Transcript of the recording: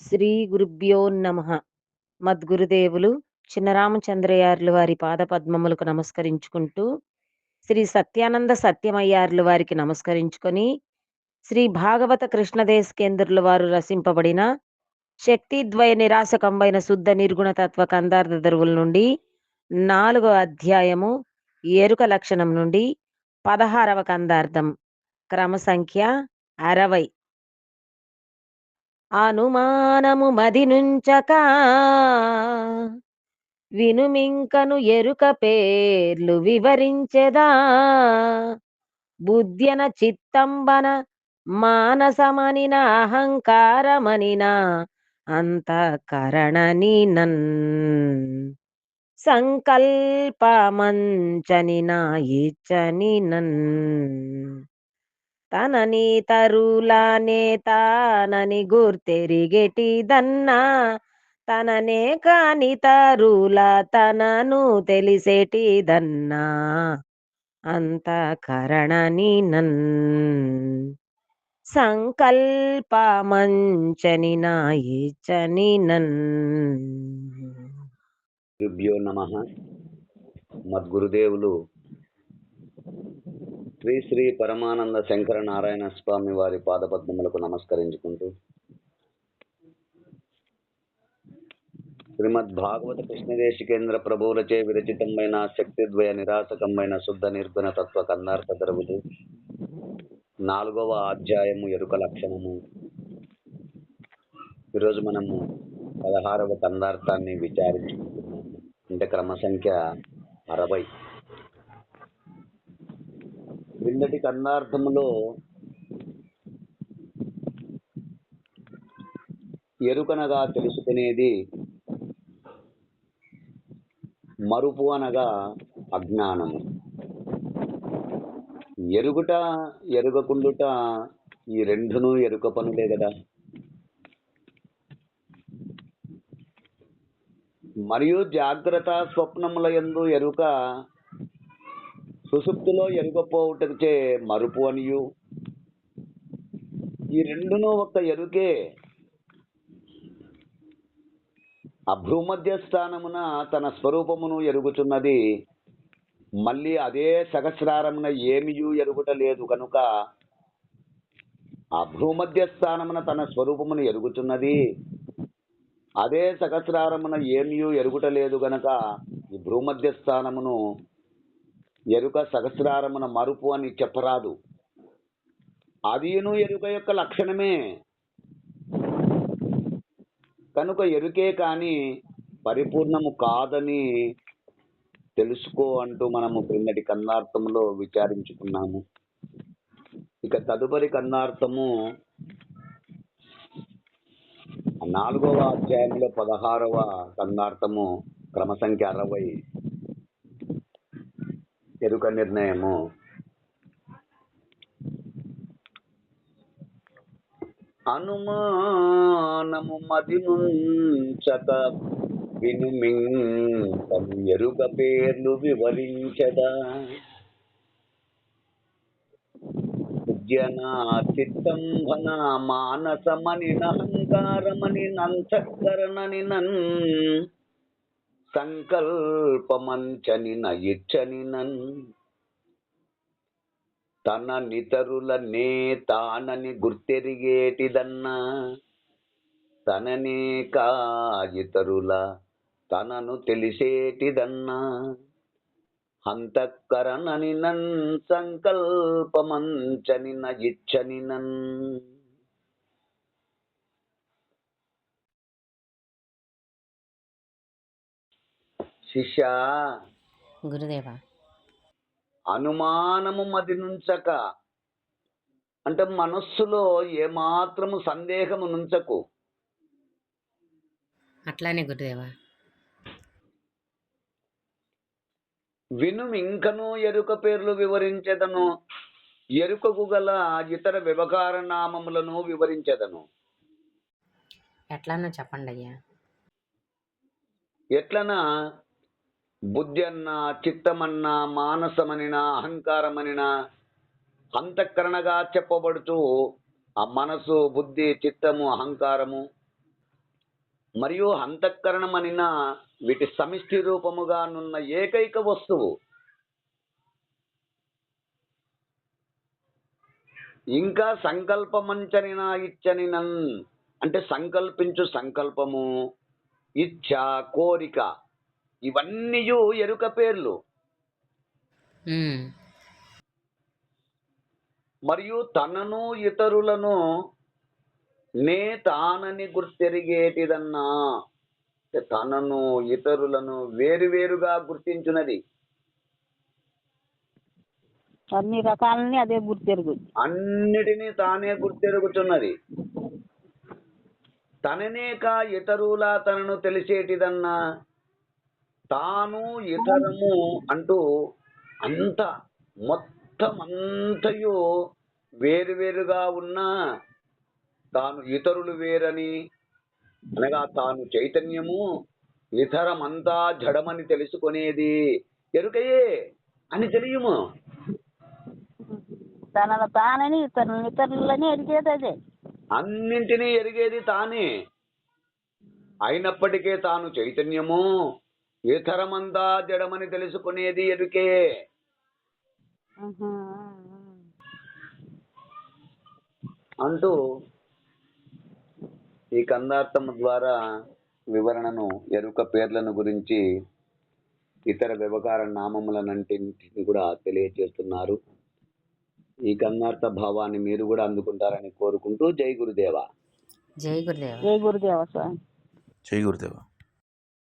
శ్రీ గురుభ్యో నమ. మద్గురుదేవులు చిన్నరామచంద్రయార్లు వారి పాద పద్మములకు నమస్కరించుకుంటూ శ్రీ సత్యానంద సత్యమయ్యార్లు వారికి నమస్కరించుకొని శ్రీ భాగవత కృష్ణదేశ్ కేంద్రుల వారు రచింపబడిన శక్తిద్వయ నిరాశకంబైన శుద్ధ నిర్గుణ తత్వ కందార్థ దరువుల నుండి నాలుగో అధ్యాయము ఎరుక లక్షణం నుండి పదహారవ కందార్థం. క్రమ సంఖ్య అరవై. అనుమానము మది నుంచక వినుమింకను ఎరుక పేర్లు వివరించెదా? బుద్ధ్యన చిత్తంబన మానసమనిన అహంకారమనిన అంతఃకరణని నన్ సంకల్పమంచని నా ఇచ్చని నన్ తనని తరులానే తానని గుర్తెరిగెటిదన్నా తననే కాని తరుల తనను తెలిసేటిదన్నా. అంతఃకరణని నన్ సంకల్ప మంచని నాయిచని నన్. గురుభ్యో నమ. మద్గురుదేవులు శ్రీ శ్రీ పరమానంద శంకర నారాయణ స్వామి వారి పాదపద్మములకు నమస్కరించుకుంటూ శ్రీమద్ భాగవత కృష్ణదేశికేంద్ర ప్రభువులచే విరచితమైన శక్తిద్వయ నిరాసకమైన శుద్ధ నిర్గుణ తత్వ కన్నార్థ దరువులు నాలుగవ అధ్యాయము ఎరుక లక్షణము. ఈరోజు మనము పదహారవ కందార్థాన్ని విచారించుకుంటున్నాము. అంటే క్రమ సంఖ్య అరవై. క్రిందటి కన్నార్థములో ఎరుకనగా తెలుసుకునేది మరుపు అనగా అజ్ఞానము. ఎరుగుట ఎరుగకుండుట ఈ రెండును ఎరుక పనులే కదా. మరియు జాగ్రత్త స్వప్నముల యందు ఎరుక సుసుప్తిలో ఎరుగపోవుటచే మరుపు అనియు. ఈ రెండును ఒక ఎరుకే. అభ్రూమధ్య స్థానమున తన స్వరూపమును ఎరుగుచున్నది. మళ్ళీ అదే సహస్రారమున ఏమియు ఎరుగుట లేదు కనుక ఆ భూమధ్య స్థానమున తన స్వరూపమును ఎరుగుచున్నది. అదే సహస్రారమున ఏమియు ఎరుగుట లేదు గనక ఈ భూమధ్య స్థానమును ఎరుక సహస్రారమున మరుపు అని చెప్పరాదు. అదిను ఎరుక యొక్క లక్షణమే. కనుక ఎరుకే కానీ పరిపూర్ణము కాదని తెలుసుకో అంటూ మనము క్రిందటి కన్నార్థములో విచారించుకున్నాము. ఇక తదుపరి కన్నార్థము నాలుగవ అధ్యాయంలో పదహారవ కన్నార్థము క్రమ సంఖ్య అరవై. ఎరుక నిర్ణయము. అనుమానము మది నుంచక వినుమింకను ఎరుక పేర్లు వివరించదా. ఉద్యన చిత్తంభన మానసమని అహంకారమని నంతఃకరణని నన్ సంకల్పమంచని నయిచ్చని నన్. తన నితరుల నే తానని గుర్తెరిగేటిదన్నా. తననే కా ఇతరుల తనను తెలిసేటిదన్నా. అంతఃకరణని నన్ సంకల్పమంచని నయిచ్చని నన్. శిష్య గురుదేవా. అనుమానము మది నుంచక అంటే మనస్సులో ఏమాత్రము సందేహము నుంచకు. అట్లానే గురుదేవా. విను ఇంకను ఎరుక పేర్లు వివరించెదను ఎరుకకు గల ఇతర వ్యవహార నామములను వివరించెదను. ఎట్లానో చెప్పండి అయ్యా ఎట్లనా? బుద్ధి చిత్తమన్నా చిత్తమన్న మానసమనిన అహంకారమనినా అంతఃకరణగా చెప్పబడుతూ ఆ మనసు బుద్ధి చిత్తము అహంకారము మరియు హంతఃకరణమనిన వీటి సమిష్టి రూపముగా నున్న ఏకైక వస్తువు. ఇంకా సంకల్పమంచని నా ఇచ్చని నన్ అంటే సంకల్పించు సంకల్పము ఇచ్ఛ కోరిక. ఇవన్నీ ఎరుక పేర్లు. మరియు తనను ఇతరులను నే తానని గుర్తెరిగేటిదన్నా. తనను ఇతరులను వేరువేరుగా గుర్తించున్నది అన్ని రకాలని అదే గుర్తెరుగు అన్నిటినీ తానే గుర్తెరుగుతున్నది తననేక ఇతరుల తనను తెలిసేటిదన్నా. తాను ఇతరము అంటూ అంత మొత్తం అంతయు వేరువేరుగా ఉన్నా తాను ఇతరులు వేరని అనగా తాను చైతన్యము ఇతరమంతా జడమని తెలుసుకునేది ఎరుకయే అని తెలియము. తనను తానని ఇతరులను ఇతరులని ఎరిగేది అదే అన్నింటినీ ఎరిగేది తానే. అయినప్పటికీ తాను చైతన్యము ఇతరమంతా జడమని తెలుసుకునేది ఎరుకే. అంటూ ఈ కందార్థము ద్వారా వివరణను ఎరుక పేర్లను గురించి ఇతర వ్యవహార నామములనంటిని కూడా తెలియజేస్తున్నారు. ఈ కందార్థ భావాన్ని మీరు కూడా అందుకుంటారని కోరుకుంటూ జై గురుదేవ. జై గురుదేవ. జై గురుదేవ స్వామి జై గురుదేవ.